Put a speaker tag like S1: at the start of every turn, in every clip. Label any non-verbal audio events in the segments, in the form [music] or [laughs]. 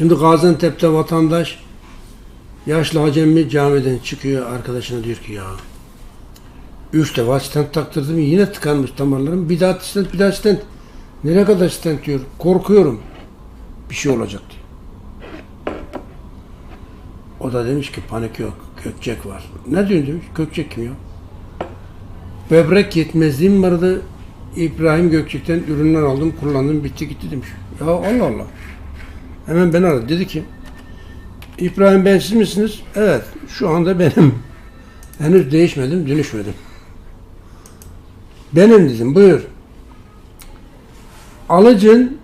S1: Şimdi Gaziantep'te vatandaş yaşlı hacemli camiden çıkıyor arkadaşına diyor ki ya üç defa stent taktırdım yine tıkanmış damarlarım bir daha stent bir daha stent nereye kadar stent diyor korkuyorum bir şey olacak diyor. O da demiş ki panik yok Gökçek var. Ne diyorsun demiş Gökçek kim ya? Böbrek yetmezliğim vardı İbrahim Gökçek'ten ürünler aldım kullandım bitti gitti demiş. Ya Allah Allah. Hemen ben aradı. Dedi ki İbrahim ben siz misiniz? Evet. Şu anda benim. [laughs] Henüz değişmedim, dönüşmedim. Benim dedim. Buyur. Alıcın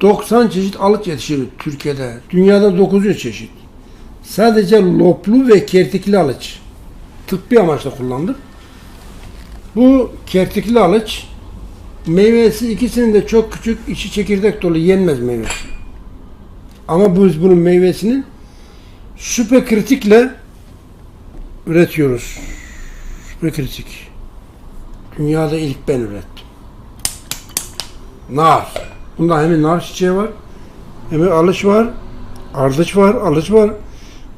S1: 90 çeşit alıç yetişir Türkiye'de. Dünyada 900 çeşit. Sadece loplu ve kertikli alıç. Tıbbi amaçla kullanılır. Bu kertikli alıç meyvesi ikisinin de çok küçük, içi çekirdek dolu yenmez meyvesi. Ama biz bunun meyvesini süperkritikle üretiyoruz. Süperkritik. Dünyada ilk ben ürettim. Nar. Bunda hem nar çiçeği var, hem alış var, ardıç var, alış var,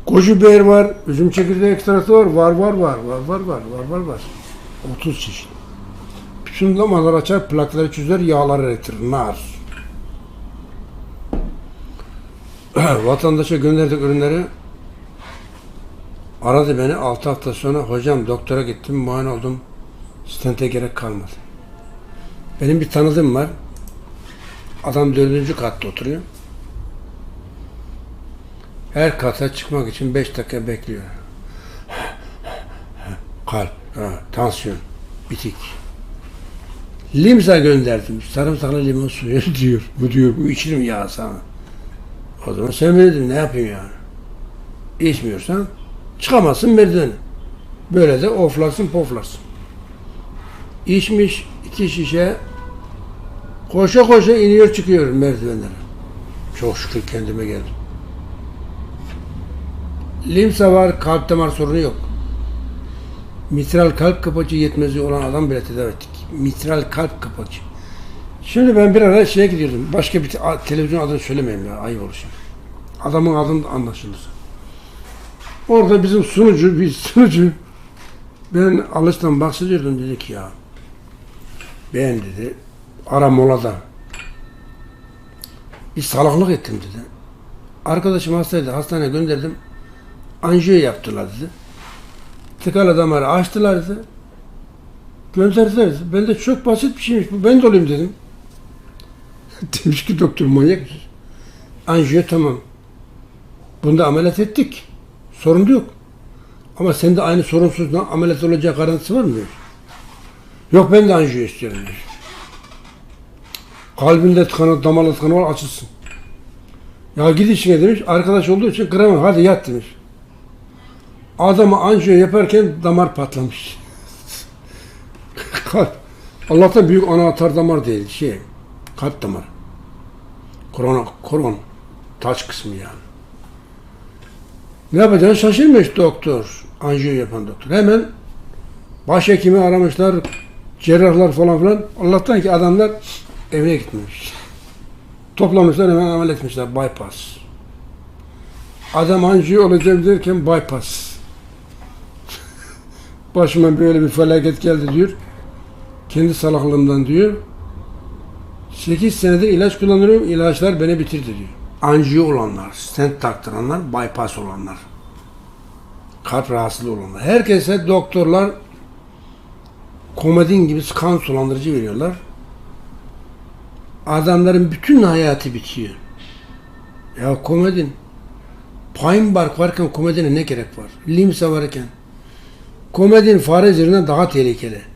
S1: koca biber var, üzüm çekirdeği ekstratı var, var var var, var var var, var var var. 30 çeşit. Bütün damarlar açar, plakları çözer, yağlar üretir. Nar. Vatandaşa gönderdik ürünleri aradı beni 6 hafta sonra hocam doktora gittim muayene oldum stente gerek kalmadı. Benim bir tanıdığım var. Adam dördüncü katta oturuyor. Her kata çıkmak için 5 dakika bekliyor. Kalp, tansiyon, bitik. Limsa gönderdim. Sarımsaklı limon suyu [laughs] diyor. Bu diyor, bu içirim ya sana. O zaman sen dedim ne yapayım yani? İçmiyorsan çıkamazsın merdivene. Böyle de oflarsın poflarsın. İçmiş iki şişe koşa koşa iniyor çıkıyor merdivenlere. Çok şükür kendime geldim. Limsa var, kalp damar sorunu yok. Mitral kalp kapacı yetmezliği olan adam bile tedavi ettik. Mitral kalp kapacı. Şimdi ben bir ara şeye gidiyordum. Başka bir televizyon adını söylemeyeyim ya. Ayıp olur şimdi. Adamın adını anlaşılır. Orada bizim sunucu, bir sunucu ben alıştan bahsediyordum dedi ki ya ben dedi ara molada bir salaklık ettim dedi. Arkadaşım hastaydı. Hastaneye gönderdim. Anjiyo yaptılar dedi. Tıkalı damarı açtılar dedi. Gönderdiler dedi. Ben de çok basit bir şeymiş bu. Ben de olayım dedim. [laughs] Demiş ki doktor manyak mısın? Anjiyo tamam. Bunda ameliyat ettik. Sorun yok. Ama sende aynı sorunsuz ameliyat olacak garantisi var mı? Yok ben de anjiyo istiyorum diyor. Kalbinde tıkanı, damarla tıkanı var açılsın. Ya git işine demiş. Arkadaş olduğu için kıramam. Hadi yat demiş. Adamı anjiyo yaparken damar patlamış. [laughs] Allah'tan büyük anahtar damar değil. Şey, kalp damarı. Korona, koron. Taç kısmı yani. Ne yapacağını şaşırmış doktor. Anjiyo yapan doktor. Hemen başhekimi aramışlar. Cerrahlar falan filan. Allah'tan ki adamlar evine gitmemiş. Toplamışlar hemen ameliyat etmişler. Bypass. Adam anjiyo olacağım derken bypass. [laughs] Başıma böyle bir felaket geldi diyor. Kendi salaklığımdan diyor. 8 senedir ilaç kullanıyorum. ilaçlar beni bitirdi diyor. Anjiyo olanlar, stent taktıranlar, bypass olanlar. Kalp rahatsızlığı olanlar. Herkese doktorlar komodin gibi kan sulandırıcı veriyorlar. Adamların bütün hayatı bitiyor. Ya komodin. Pine bark varken komodine ne gerek var? Limsa varken. Komodin fare üzerinden daha tehlikeli.